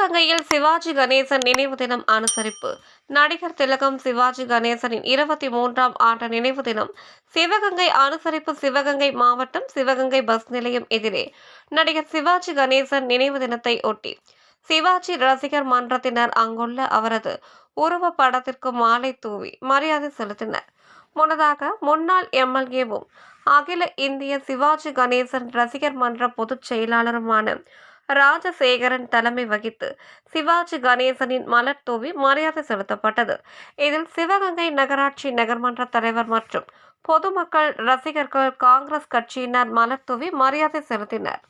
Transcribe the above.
சிவகங்கையில் சிவாஜி கணேசன் நினைவு தினம் அனுசரிப்பு. நடிகர் திலகம் சிவாஜி கணேசனின் இருபத்தி மூன்றாம் ஆண்டு நினைவு தினம். சிவகங்கை அனுசரிப்பு சிவகங்கை மாவட்டம் சிவகங்கை பஸ் நிலையம் எதிரே. நடிகர் சிவாஜி கணேசன் நினைவு தினத்தை ஒட்டி சிவாஜி ரசிகர் மன்றத்தினர் அங்குள்ள அவரது உருவ படத்திற்கு மாலை தூவி மரியாதை செலுத்தினர். முன்னதாக முன்னாள் எம்எல்ஏவும் அகில இந்திய சிவாஜி கணேசன் ரசிகர் மன்ற பொதுச் செயலாளருமான ராஜசேகரன் தலைமை வகித்து சிவாஜி கணேசனின் மலர் தூவி மரியாதை செலுத்தப்பட்டது. இதில் சிவகங்கை நகராட்சி நகர்மன்ற தலைவர் மற்றும் பொதுமக்கள் ரசிகர்கள் காங்கிரஸ் கட்சியினர் மலர் தூவி மரியாதை செலுத்தினர்.